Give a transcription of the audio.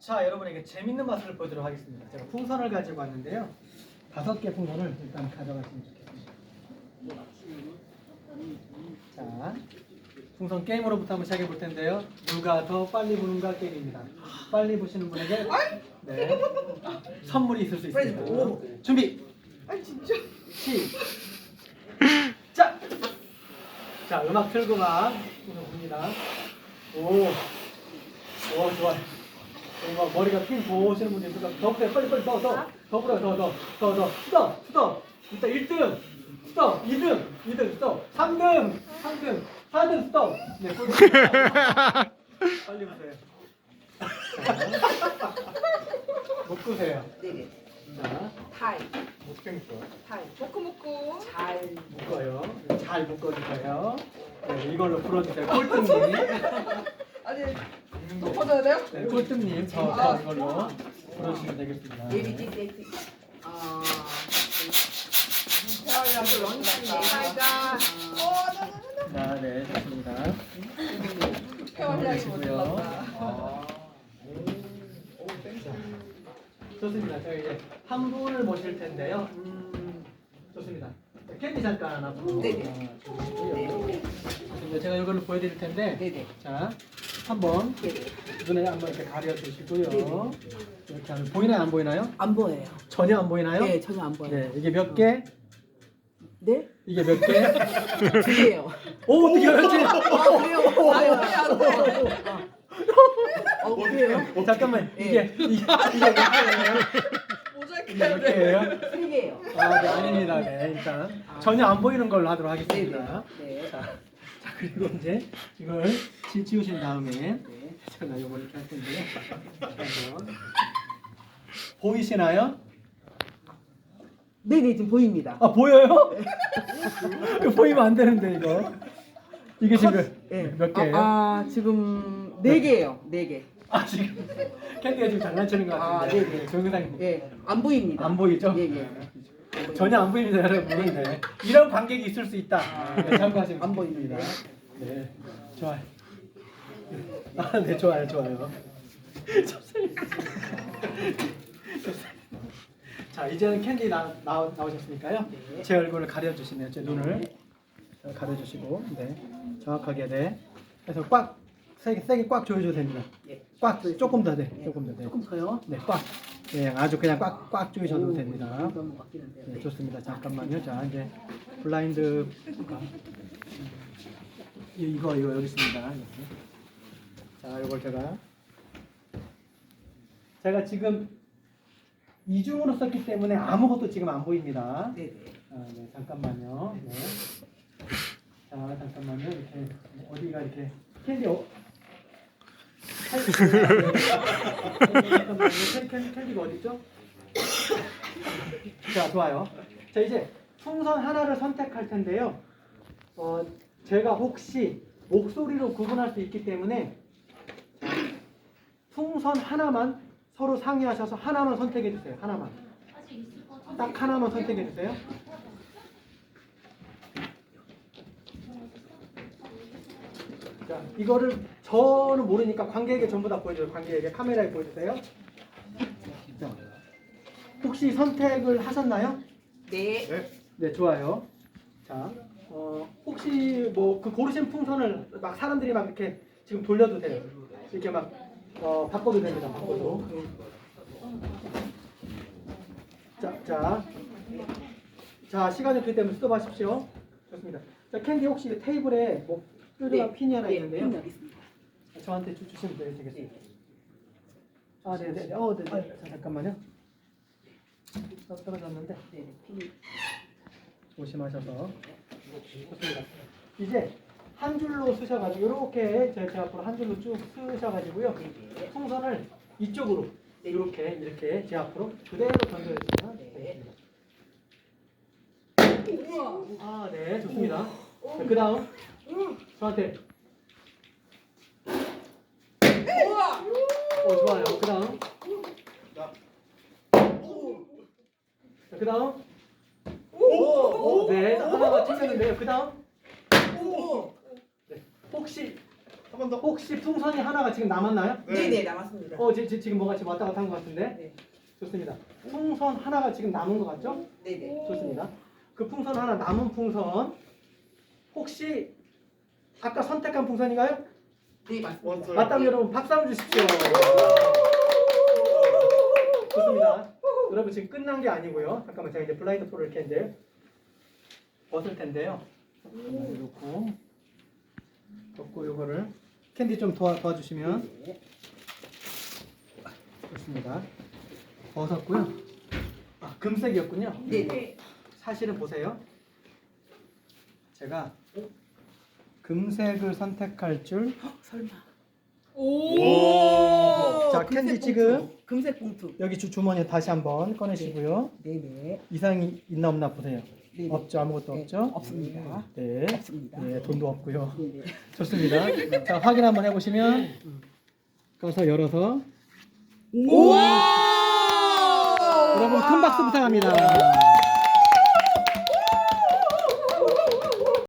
자, 여러분에게 재밌는 맛을 보여드리도록 하겠습니다. 제가 풍선을 가지고 왔는데요. 다섯 개 풍선을 일단 가져가시면 좋겠습니다. 자, 풍선 게임으로부터 한번 시작해 볼 텐데요. 누가 더 빨리 부는가 게임입니다. 빨리 부시는 분에게 네, 선물이 있을 수 있습니다. 준비. 아 진짜. 시작. 자, 음악 틀고 막 풍선 봅니다. 오, 오 좋아요. 뭔가 머리가 핀 보시는 분들 있으니까 더 빼, 빨리 빨리 더, 더, 더 뿌려, 더, 더, 더, 더, 스톱, 스톱. 일단 1등, 스톱, 2등, 2등, 스톱, 3등, 3등, 4등, 스톱. 네, 꼴등. 빨리 보세요. 못 끄세요. 네네. 자, 타이. 못 끊고. 타이. 먹고. 잘. 묶어요. 잘 묶어주세요. 네, 이걸로 풀어주세요. 꼴등님. 아 니 높아져야 돼요? 네, 꼴등님, 저, 저 이걸로 풀어주시면 되겠습니다. 예비지 세트. 아. 원장 살자. 어, 자, 네, 좋습니다. 태어나기 못 보시고요. 올랐다. 좋습니다. 저희 이제 한 분을 모실 텐데요. 음, 좋습니다. 캔디 잠깐 하나 보고 네네. 좋습니다. 제가 이걸로 보여드릴 텐데, 네네. 자, 한번. 눈에 한번 이렇게 가려 주시고요. 네네. 이렇게 하면 보이나요? 안 보이나요? 안 보여요. 전혀 안 보이나요? 네, 전혀 안 보여요. 네, 이게 몇 개? 네? 이게 몇 개? 두 개요. 오, 어떻게 알았지? 아, 그래요? 아유, 안 돼. 어, 그래요? 잠깐만, 네. 이게, 이게, 이게 몇 개예요? 모자이크 이게 몇 개예요? 세 개요. 아, 네, 아닙니다. 네, 일단 전혀 안 보이는 걸로 하도록. 하겠습니다. 네. 자, 자, 그리고 이제 이걸 지- 지우신 다음에 네. 제가 이걸 이렇게 할 텐데요. 한번. 보이시나요? 네네, 지금 보입니다. 아, 보여요? 이거 보이면 안 되는데 이거. 이게 지금 네. 몇 개예요? 아, 아, 아, 지금 네 개예요. 네 개. 지금 캔디가 지금 장난치는 것 아, 같은데. 네네. 동영상 예, 안 보입니다. 안 보이죠? 예, 예. 전혀 안 보입니다, 여러분. 네. 이런 관객이 있을 수 있다. 네, 참고하시면 안. 보입니다. 네, 좋아요. 아, 네, 좋아요, 좋아요. 자, 이제는 캔디 나, 나, 나오셨으니까요. 네. 제 얼굴을 가려주시면 제 눈을 가려주시고, 네, 정확하게 네. 그래서 꽉 세게 세게 꽉 조여줘도 됩니다. 예. 꽉 조금 더 돼, 조금 더 돼. 조금 더요? 네, 꽉. 네, 아주 그냥 꽉 꽉 조이셔도 됩니다. 네, 좋습니다. 잠깐만요. 자, 이제 블라인드 이- 이거 이거 여기 있습니다. 이렇게. 자, 이걸 제가 제가 지금 이중으로 썼기 때문에 아무것도 지금 안 보입니다. 네, 네. 아, 네, 잠깐만요. 네. 자, 잠깐만요. 이렇게 어디가 이렇게 캔디 어? 어디 있죠? 자, 좋아요. 자, 이제 풍선 하나를 선택할 텐데요. 어, 제가 혹시 목소리로 구분할 수 있기 때문에 자, 풍선 하나만 서로 상의하셔서 하나만 선택해 주세요. 하나만. 딱 하나만 선택해 주세요. 자, 이거를 저는 모르니까 관객에게 전부 다 보여줘요. 관객에게 카메라에 보여주세요. 자, 혹시 선택을 하셨나요? 네. 네, 좋아요. 자, 어, 혹시 뭐 그 고르신 풍선을 막 사람들이 막 이렇게 지금 돌려도 돼요. 이렇게 막 어, 바꿔도 됩니다. 바꿔도. 자, 자, 자 시간이 없기 때문에 스톱하십시오. 좋습니다. 자, 캔디 혹시 테이블에 뭐 뾰족한 핀이 하나 있는데요. 네, 여기 있습니다. 저한테 주, 주시면 되- 되겠습니다. 아, 네, 네, 어, 네, 네. 자, 잠깐만요. 떨- 떨어졌는데. 네, 네. 핀. 조심하셔서 좋습니다. 이제 한 줄로 쓰셔가지고 이렇게 제, 제 앞으로 한 줄로 쭉 쓰셔가지고요. 네. 풍선을 이쪽으로 이렇게 이렇게 제 앞으로 그대로 던져주시면 되겠습니다. 우와. 아, 네, 좋습니다. 그 다음 저한테 우와. 오 좋아요. 그 다음 그 다음 네 하나가 챙겼는데요. 그 다음 오. 네, 혹시 번 더. 혹시 풍선이 하나가 지금 남았나요? 네, 네, 남았습니다. 어, 지, 지, 지금 뭐가 지금 왔다 갔다 한 것 같은데? 네. 좋습니다. 풍선 하나가 지금 남은 것 같죠? 네, 네. 좋습니다. 그 풍선 하나 남은 풍선 혹시 아까 선택한 풍선인가요? 네, 맞습니다. 맞다면 여러분 박수 한번 주십시오. 좋습니다. 여러분 지금 끝난 게 아니고요. 잠깐만 제가 이제 블라인드 포를 이렇게 이제 벗을 텐데요. 잠깐만 이렇고 덮고 요거를 캔디 좀 도와 도와주시면 좋습니다. 벗었고요. 아 금색이었군요. 네, 네. 사실은 보세요. 제가 금색을 선택할 줄. 설마. 오. 자, 캔디 지금 금색 봉투. 여기 주 주머니에 다시 한번 꺼내시고요. 네, 네. 이상이 있나 없나 보세요. 네, 네. 없죠, 아무것도 네, 없죠. 없습니다. 네, 없습니다. 네, 돈도 없고요. 네, 네. 좋습니다. 자, 확인 한번 해보시면 꺼서 열어서 우와! 여러분 큰 박수 부탁합니다.